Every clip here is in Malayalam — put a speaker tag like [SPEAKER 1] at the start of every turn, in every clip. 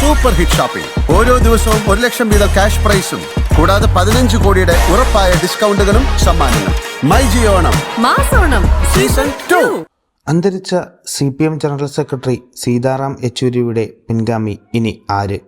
[SPEAKER 1] സൂപ്പർ ഹിറ്റ് ഷോപ്പിംഗ് ഓരോ ദിവസവും ഒരു ലക്ഷം വീതം ക്യാഷ് പ്രൈസും കൂടാതെ പതിനഞ്ച് കോടിയുടെ ഉറപ്പായ ഡിസ്കൗണ്ടുകളും സമ്മാനങ്ങളും. മൈ ജിയോണം
[SPEAKER 2] മാസോണം
[SPEAKER 1] സീസൺ ടു.
[SPEAKER 3] അന്തരിച്ച C P M general secretary Sitaram യെച്ചൂരിയുടെ പിൻഗാമി ഇനി ആര്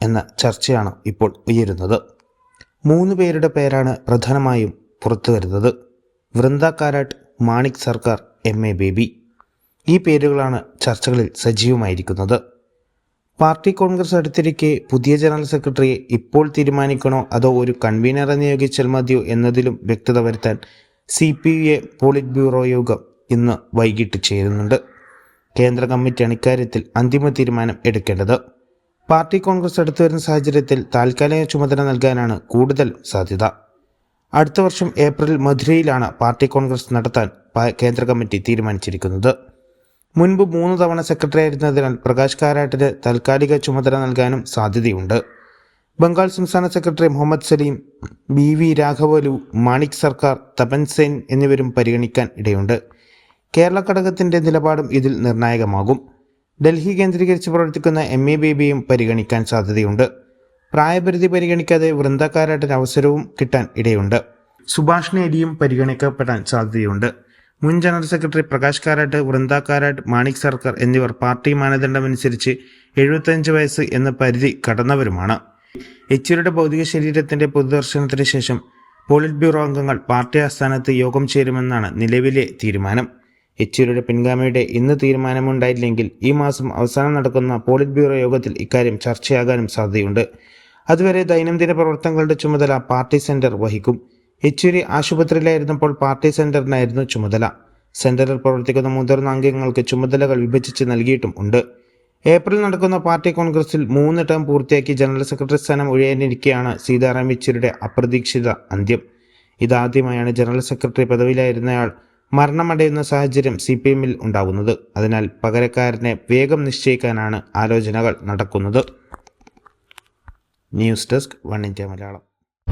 [SPEAKER 3] എന്ന ചർച്ചയാണ് ഇപ്പോൾ ഉയരുന്നത്. മൂന്ന് പേരുടെ പേരാണ് പ്രധാനമായും പുറത്തു വരുന്നത്. വൃന്ദ കാരാട്ട് മാണിക് സർക്കാർ എം എ ബേബി. ഈ പേരുകളാണ് ചർച്ചകളിൽ സജീവമായിരിക്കുന്നത്. പാർട്ടി കോൺഗ്രസ് അടുത്തിരിക്കെ പുതിയ ജനറൽ സെക്രട്ടറിയെ ഇപ്പോൾ തീരുമാനിക്കണോ അതോ ഒരു കൺവീനറെ നിയോഗിച്ചാൽ മതിയോ എന്നതിലും വ്യക്തത വരുത്താൻ C P U A politburo യോഗം ഇന്ന് വൈകിട്ട് ചേരുന്നുണ്ട്. കേന്ദ്ര കമ്മിറ്റിയാണ് ഇക്കാര്യത്തിൽ അന്തിമ തീരുമാനം എടുക്കേണ്ടത്. പാർട്ടി കോൺഗ്രസ് അടുത്തു വരുന്ന സാഹചര്യത്തിൽ താൽക്കാലിക ചുമതല നൽകാനാണ് കൂടുതൽ സാധ്യത. അടുത്ത വർഷം ഏപ്രിൽ മധുരയിലാണ് പാർട്ടി കോൺഗ്രസ് നടത്താൻ കേന്ദ്ര കമ്മിറ്റി തീരുമാനിച്ചിരിക്കുന്നത്. മുൻപ് മൂന്ന് തവണ സെക്രട്ടറി ആയിരുന്നതിനാൽ പ്രകാശ് കാരാട്ടിന് താൽക്കാലിക ചുമതല നൽകാനും സാധ്യതയുണ്ട്. ബംഗാൾ സംസ്ഥാന secretary Muhammad Salim B V രാഘവലു Manik Sarkar Tapan Sen എന്നിവരും പരിഗണിക്കാൻ ഇടയുണ്ട്. കേരള ഘടകത്തിന്റെ നിലപാടും ഇതിൽ നിർണായകമാകും. ഡൽഹി കേന്ദ്രീകരിച്ച് പ്രവർത്തിക്കുന്ന എം എ ബേബിയും പരിഗണിക്കാൻ സാധ്യതയുണ്ട്. പ്രായപരിധി പരിഗണിക്കാതെ വൃന്ദ അവസരവും കിട്ടാൻ ഇടയുണ്ട്. സുഭാഷ് നേരിയും പരിഗണിക്കപ്പെടാൻ സാധ്യതയുണ്ട്. മുൻ ജനറൽ സെക്രട്ടറി പ്രകാശ് കാരാട്ട് വൃന്ദ കാരാട്ട് മാണിക് സർക്കാർ എന്നിവർ പാർട്ടി മാനദണ്ഡമനുസരിച്ച് എഴുപത്തഞ്ച് വയസ്സ് എന്ന പരിധി കടന്നവരുമാണ്. യെച്ചൂരിയുടെ ഭൗതിക ശരീരത്തിന്റെ പൊതുദർശനത്തിന് ശേഷം പോളിറ്റ് ബ്യൂറോ അംഗങ്ങൾ പാർട്ടി ആസ്ഥാനത്ത് യോഗം ചേരുമെന്നാണ് നിലവിലെ തീരുമാനം. യെച്ചൂരിയുടെ പിൻഗാമിയുടെ ഇന്ന് തീരുമാനമുണ്ടായില്ലെങ്കിൽ ഈ മാസം അവസാനം നടക്കുന്ന പോളിറ്റ് ബ്യൂറോ യോഗത്തിൽ ഇക്കാര്യം ചർച്ചയാകാനും സാധ്യതയുണ്ട്. അതുവരെ ദൈനംദിന പ്രവർത്തനങ്ങളുടെ ചുമതല പാർട്ടി സെന്റർ വഹിക്കും. യെച്ചൂരി ആശുപത്രിയിലായിരുന്നപ്പോൾ പാർട്ടി സെന്ററിനായിരുന്നു ചുമതല. സെന്ററിൽ പ്രവർത്തിക്കുന്ന മുതിർന്ന അംഗങ്ങൾക്ക് ചുമതലകൾ വിഭജിച്ച് നൽകിയിട്ടും ഉണ്ട്. ഏപ്രിൽ നടക്കുന്ന പാർട്ടി കോൺഗ്രസിൽ മൂന്ന് ടേം പൂർത്തിയാക്കി ജനറൽ സെക്രട്ടറി സ്ഥാനം ഒഴിയാനിരിക്കെയാണ് സീതാറാം യെച്ചൂരിയുടെ അപ്രതീക്ഷിത അന്ത്യം. ഇതാദ്യമായാണ് ജനറൽ സെക്രട്ടറി പദവിയിലായിരുന്നയാൾ മരണമടയുന്ന സാഹചര്യം സി പി എമ്മിൽ ഉണ്ടാകുന്നത്. അതിനാൽ പകരക്കാരനെ വേഗം നിശ്ചയിക്കാനാണ് ആലോചനകൾ നടക്കുന്നത്. News desk one India Malayalam.